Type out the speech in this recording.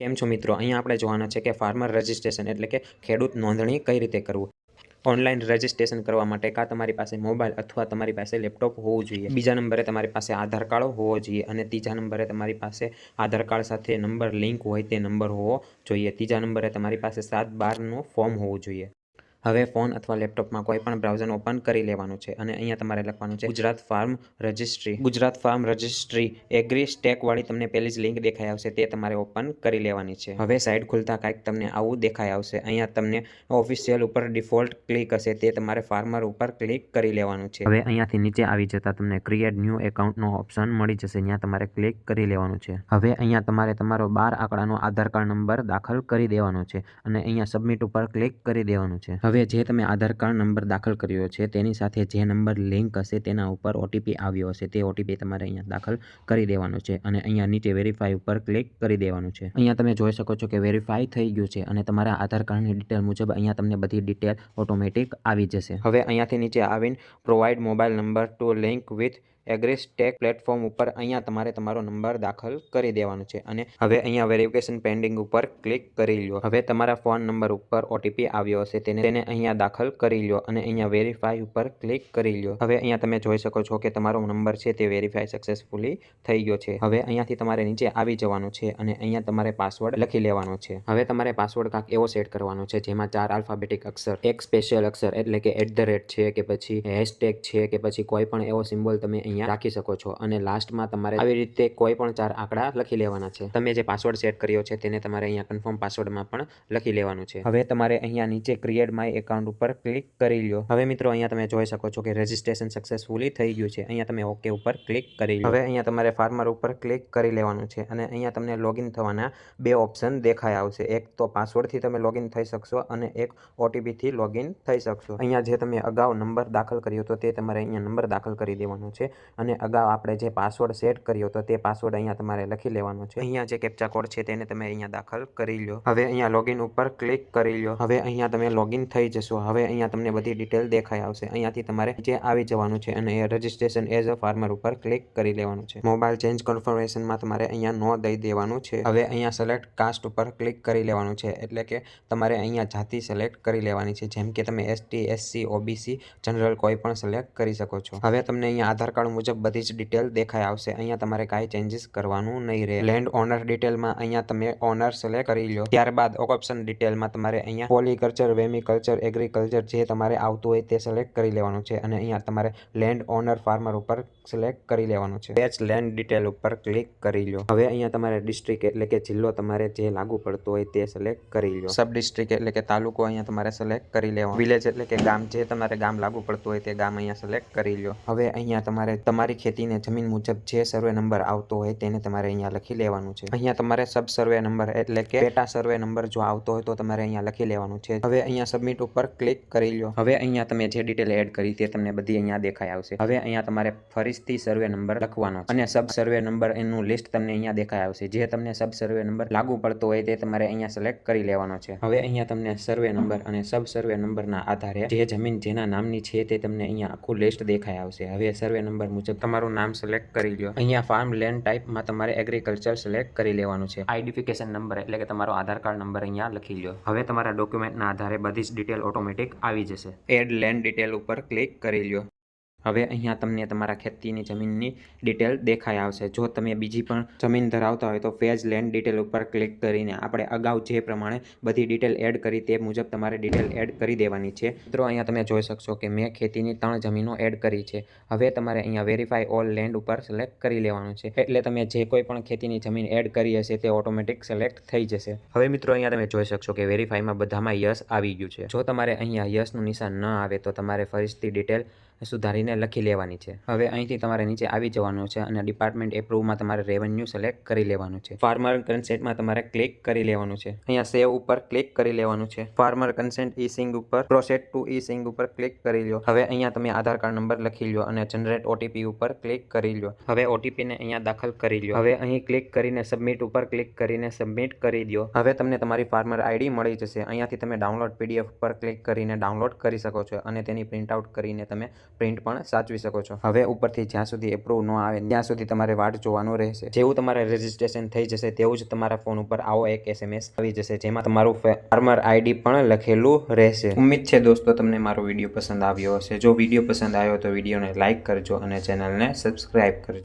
કેમ છો મિત્રો? અહીંયા આપણે જોવાના છે કે ફાર્મર રજિસ્ટ્રેશન એટલે કે ખેડૂત નોંધણી કઈ રીતે કરવું? ઓનલાઈન રજિસ્ટ્રેશન કરવા માટે કાં તમારી પાસે મોબાઈલ અથવા તમારી પાસે લેપટોપ હોવું જોઈએ? બીજા નંબરે તમારી પાસે આધાર કાર્ડ હોવો જોઈએ અને ત્રીજા નંબરે તમારી પાસે આધાર કાર્ડ સાથે નંબર લિંક હોય તે નંબર હોવો જોઈએ. ત્રીજા નંબરે તમારી પાસે સાત બારનું ફોર્મ હોવું જોઈએ. હવે ફોન અથવા લેપટોપમાં કોઈ પણ બ્રાઉઝર ઓપન કરી લેવાનું છે અને અહીંયા તમારે લખવાનું છે Gujarat farm registry. Gujarat farm registry. Agri stack વાળી તમને પહેલી જ લિંક દેખાઈ આવશે તે તમારે ઓપન કરી લેવાની છે. હવે સાઈડ ખુલતા કાંઈક તમને આવું દેખાઈ આવશે. અહીંયા તમને ઓફિશિયલ ઉપર ડિફોલ્ટ ક્લિક હશે તે તમારે ફાર્મર ઉપર ક્લિક કરી લેવાનું છે. હવે અહીંયાથી નીચે આવી જતા તમને ક્રિએટ ન્યૂ એકાઉન્ટનો ઓપ્શન મળી જશે ત્યાં તમારે ક્લિક કરી લેવાનું છે. હવે અહીંયા તમારે તમારો બાર આંકડાનો આધાર કાર્ડ નંબર દાખલ કરી દેવાનો છે અને અહીંયા સબમિટ ઉપર ક્લિક કરી દેવાનું છે. હવે જે તમે આધાર કાર્ડ નંબર દાખલ કર્યો છે, તેની સાથે જે નંબર લિંક હશે તેના ઉપર ઓટીપી આવ્યો હશે, તે ઓટીપી તમારે અહીંયા દાખલ કરી દેવાનો છે અને અહીંયા નીચે વેરીફાઈ ઉપર ક્લિક કરી દેવાનું છે. અહીંયા તમે જોઈ શકો છો કે વેરીફાઈ થઈ ગયું છે અને તમારા આધાર કાર્ડની ડિટેલ મુજબ અહીંયા તમને બધી ડિટેલ ઓટોમેટિક આવી જશે. હવે અહીંયાથી નીચે આવીને provide mobile number to link with agristack platform ઉપર અહીંયા તમારે તમારો નંબર દાખલ કરી દેવાનો છે અને હવે અહીંયા વેરિફિકેશન પેન્ડિંગ ઉપર ક્લિક કરી લો હવે તમારા ફોન નંબર ઉપર ઓટીપી આવ્યો હશે, તેને તેને અહીંયા દાખલ કરી લો અને અહીંયા વેરીફાઈ ઉપર ક્લિક કરી લો હવે અહીંયા તમે જોઈ શકો છો કે તમારો નંબર છે તે વેરીફાઈ સક્સેસફુલી થઈ ગયો છે. હવે અહીંયાથી તમારે નીચે આવી જવાનું છે અને અહીંયા તમારે પાસવર્ડ લખી લેવાનો છે. હવે તમારે પાસવર્ડ કાંક એવો સેટ કરવાનો છે જેમાં ચાર આલ્ફાબેટિક અક્ષર, એક સ્પેશિયલ અક્ષર એટલે કે એટ ધ રેટ છે કે પછી હેશટેગ છે કે પછી કોઈ પણ એવો સિમ્બોલ તમે અહીંયા રાખી શકો છો. અને લાસ્ટમાં તમારે આવી રીતે કોઈ પણ ચાર આંકડા લખી લેવાના છે. તમે જે પાસવર્ડ સેટ કર્યો છે તેને તમારે અહીંયા કન્ફર્મ પાસવર્ડમાં પણ લખી લેવાનું છે. હવે તમારે અહીંયા નીચે ક્રિએટ માય એકાઉન્ટ ઉપર ક્લિક કરી લો હવે મિત્રો અહીંયા તમે જોઈ શકો છો કે રજિસ્ટ્રેશન સક્સેસફુલી થઈ ગયું છે. અહીંયા તમે ઓકે ઉપર ક્લિક કરી લો હવે અહીંયા તમારે ફાર્મર ઉપર ક્લિક કરી લેવાનું છે. અને અહીંયા તમને લોગિન થવાના બે ઓપ્શન દેખાઈ આવશે. એક તો પાસવર્ડથી તમે લોગિન થઈ શકશો અને એક ઓટીપીથી લોગિન થઈ શકશો. અહીંયા જે તમે અગાઉ નંબર દાખલ કર્યો હતો તે તમારે અહીંયા નંબર દાખલ કરી દેવાનો છે. અને અગાઉ આપણે જે પાસવર્ડ સેટ કર્યો હતો તે પાસવર્ડ અહીંયા તમારે લખી લેવાનો છે. અહીંયા જે કેપ્ચા કોડ છે તેને તમે અહીંયા દાખલ કરી લો હવે અહીંયા લોગિન ઉપર ક્લિક કરી લો હવે અહીંયા તમે લોગિન થઈ જશો. હવે અહીંયા તમને બધી ડિટેલ દેખાઈ આવશે. અહીંયાથી તમારે જે આવી જવાનું છે અને એ રજિસ્ટ્રેશન એઝ અ ફાર્મર ઉપર ક્લિક કરી લેવાનું છે. મોબાઈલ ચેન્જ કન્ફર્મેશનમાં તમારે અહીંયા નો દઈ દેવાનું છે. હવે અહીંયા સિલેક્ટ કાસ્ટ ઉપર ક્લિક કરી લેવાનું છે. એટલે કે તમારે અહીંયા જાતિ સિલેક્ટ કરી લેવાની છે. જેમ કે તમે એસટી એસસી ઓબીસી જનરલ કોઈ પણ સિલેક્ટ કરી શકો છો. હવે તમને અહીંયા આધાર કાર્ડ મુજબ બધી જ ડિટેલ દેખાઈ આવશે. અહીંયા તમારે કાંઈ ચેન્જીસ કરવાનું નહીં રહે. લેન્ડ ઓનર ડિટેલમાં અહીંયા તમે ઓનર સિલેક્ટ કરી લો ત્યારબાદ ઓપ્શન ડિટેલમાં તમારે અહીંયા પોલીકલ્ચર વેમિકલ્ચર એગ્રીકલ્ચર જે તમારે આવતું હોય તે સિલેક્ટ કરી લેવાનું છે અને અહીંયા તમારે લેન્ડ ઓનર ફાર્મર ઉપર સિલેક્ટ કરી લેવાનું છે. પેચ લેન્ડ ડિટેલ ઉપર ક્લિક કરી લો હવે અહીંયા તમારે ડિસ્ટ્રિક્ટ એટલે કે જિલ્લો તમારે જે લાગુ પડતો હોય તે સિલેક્ટ કરી લો સબ ડિસ્ટ્રિક્ટ એટલે કે તાલુકો અહીંયા તમારે સિલેક્ટ કરી લેવાનો. વિલેજ એટલે કે ગામ. જે તમારે ગામ લાગુ પડતું હોય તે ગામ અહીંયા સિલેક્ટ કરી લો હવે અહીંયા તમારે તમારી ખેતીને જમીન મુજબ જે સર્વે નંબર આવતો હોય તેને તમારે અહીંયા લખી લેવાનું છે. અહીંયા તમારે સબ સર્વે નંબર એટલે કે પેટા સર્વે નંબર જો આવતો હોય તો તમારે અહીંયા લખી લેવાનું છે. હવે અહીંયા સબમિટ ઉપર ક્લિક કરી લો હવે અહીંયા તમે જે ડિટેલ એડ કરી તે તમને બધી અહીંયા દેખાઈ આવશે. હવે અહીંયા તમારે ફરીથી સર્વે નંબર લખવાનો અને સબ સર્વે નંબર એનું લિસ્ટ તમને અહીંયા દેખાઈ આવશે. જે તમને સબ સર્વે નંબર લાગુ પડતો હોય તે તમારે અહીંયા સિલેક્ટ કરી લેવાનો છે. હવે અહીંયા તમને સર્વે નંબર અને સબ સર્વે નંબરના આધારે જે જમીન જેના નામની છે તે તમને અહીંયા આખું લિસ્ટ દેખાઈ આવશે. હવે સર્વે નંબર મુજબ તમારું નામ સિલેક્ટ કરી લો અહીંયા ફાર્મ લેન્ડ ટાઈપમાં તમારે એગ્રીકલ્ચર સિલેક્ટ કરી લેવાનું છે. આઈડેન્ટિફિકેશન નંબર એટલે કે તમારો આધાર કાર્ડ નંબર અહીંયા લખી લો હવે તમારા ડોક્યુમેન્ટના આધારે બધી જ ડિટેલ ઓટોમેટિક આવી જશે. એડ લેન્ડ ડિટેલ ઉપર ક્લિક કરી લો હવે અહીંયા તમને તમારા ખેતીની જમીનની ડિટેલ દેખાઈ આવશે. જો તમે બીજી પણ જમીન ધરાવતા હોય તો ફેજ લેન્ડ ડિટેલ ઉપર ક્લિક કરીને આપણે અગાઉ જે પ્રમાણે બધી ડિટેલ એડ કરી તે મુજબ તમારે ડિટેલ એડ કરી દેવાની છે. મિત્રો, અહીંયા તમે જોઈ શકશો કે મેં ખેતીની ત્રણ જમીનો એડ કરી છે. હવે તમારે અહીંયા વેરીફાઈ ઓલ લેન્ડ ઉપર સિલેક્ટ કરી લેવાનું છે. એટલે તમે જે કોઈ પણ ખેતીની જમીન એડ કરી હશે તે ઓટોમેટિક સિલેક્ટ થઈ જશે. હવે મિત્રો, અહીંયા તમે જોઈ શકશો કે વેરીફાઈમાં બધામાં યસ આવી ગયું છે. જો તમારે અહીંયા યસનું નિશાન ન આવે તો તમારે ફરીથી ડિટેલ સુધારીને લખી લેવાની છે. હવે અહીંથી તમારે નીચે આવી જવાનું છે અને ડિપાર્ટમેન્ટ એપ્રુવમાં તમારે રેવન્યુ સિલેક્ટ કરી લેવાનું છે. ફાર્મર કન્સેન્ટમાં તમારે ક્લિક કરી લેવાનું છે. અહીંયા સેવ ઉપર ક્લિક કરી લેવાનું છે. ફાર્મર કન્સેન્ટ ઈ સિંગ ઉપર, પ્રોસેટ ટુ ઈ સિંગ ઉપર ક્લિક કરી લો હવે અહીંયા તમે આધાર કાર્ડ નંબર લખી લો અને જનરેટ ઓટીપી ઉપર ક્લિક કરી લો હવે ઓટીપીને અહીંયા દાખલ કરી લો હવે અહીં ક્લિક કરીને સબમિટ ઉપર ક્લિક કરીને સબમિટ કરી દો હવે તમને તમારી ફાર્મર આઈડી મળી જશે. અહીંયાથી તમે ડાઉનલોડ પીડીએફ ઉપર ક્લિક કરીને ડાઉનલોડ કરી શકો છો અને તેની પ્રિન્ટ આઉટ કરીને તમે પ્રિન્ટ પણ સાચવી શકો છો. હવે ઉપરથી જ્યાં સુધી એપ્રુવ ન આવે, ત્યાં સુધી તમારે વાટ જોવાનું રહેશે. જેવું તમારે રજીસ્ટ્રેશન થઈ જશે, તેવું જ તમારા ફોન ઉપર આવો એક એસએમએસ આવી જશે, જેમાં તમારું ફાર્મર આઈડી પણ લખેલું રહેશે. ઉમ્મીદ છે દોસ્તો, તમને મારો વીડિયો પસંદ આવ્યો હશે. જો વીડિયો પસંદ આવ્યો તો વિડીયોને લાઇક કરજો અને ચેનલને સબસ્ક્રાઈબ કરજો.